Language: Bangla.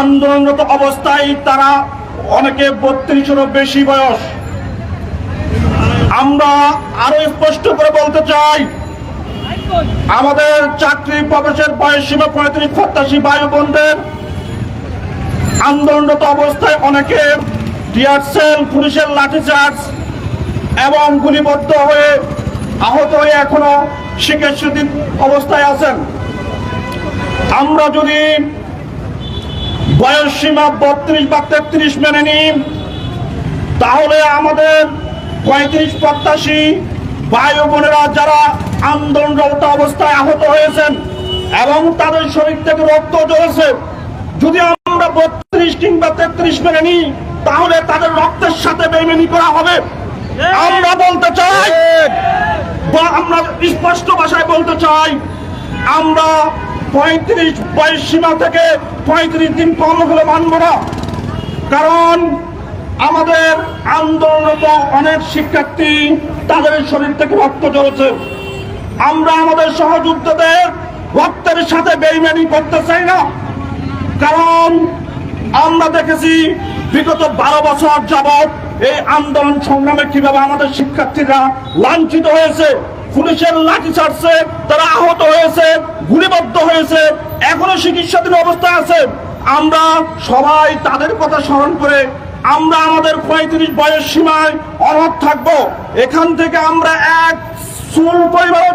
আন্দোলনরত অবস্থায় তারা অনেকে বত্রিশেরও বেশি বয়স। আমরা আরও স্পষ্ট করে বলতে চাই, আমাদের চাকরি প্রবেশের বয়স সীমা পঁয়ত্রিশ প্রত্যাশী বায়ু বন্ধের আন্দোলনরত অবস্থায় অনেকে টিয়ার পুলিশের লাঠিচার্জ এবং গুলিবদ্ধ হয়ে আহত হয়ে এখনও চিকিৎসাধীন অবস্থায় আছেন। আমরা যদি বয়স সীমা বত্রিশ বা তেত্রিশ মেনে নিন। তাহলে আমাদের পঁয়ত্রিশ প্রত্যাশী ভাই বোনেরা যারা আন্দোলনরত অবস্থায় আহত হয়েছেন এবং তাদের শরীর থেকে রক্ত জ্বলেছে যদি আমরা বত্রিশ কিংবা তেত্রিশ মেনে নিই তাহলে তাদের রক্তের সাথে বেমেনি করা হবে। আমরা বলতে চাই বা আমরা স্পষ্ট ভাষায় বলতে চাই আমরা পঁয়ত্রিশ বয়স সীমা থেকে পঁয়ত্রিশ দিন কম হলে মানব না। কারণ আমাদের আন্দোলনরত অনেক শিক্ষার্থী তাদের শরীর থেকে রক্ত ঝরেছে। আমরা আমাদের সহযোদ্ধাদের রক্তের সাথে বেইমানি করতে চাই না। কারণ আমরা দেখেছি বিগত বারো বছর যাবৎ এই আন্দোলন সংগ্রামে কীভাবে আমাদের শিক্ষার্থীরা লাঞ্ছিত হয়েছে, পুলিশের লাঠি ছাড়ছে, তারা আহত হয়েছে, গুলিবদ্ধ চিকিৎসাধীন অবস্থায় আছে। আমরা সবাই তাদের কথা স্মরণ করে আমরা আমাদের পঁয়ত্রিশ বয়স সীমায় অনড় থাকব। এখান থেকে আমরা এক চুল পরিবারও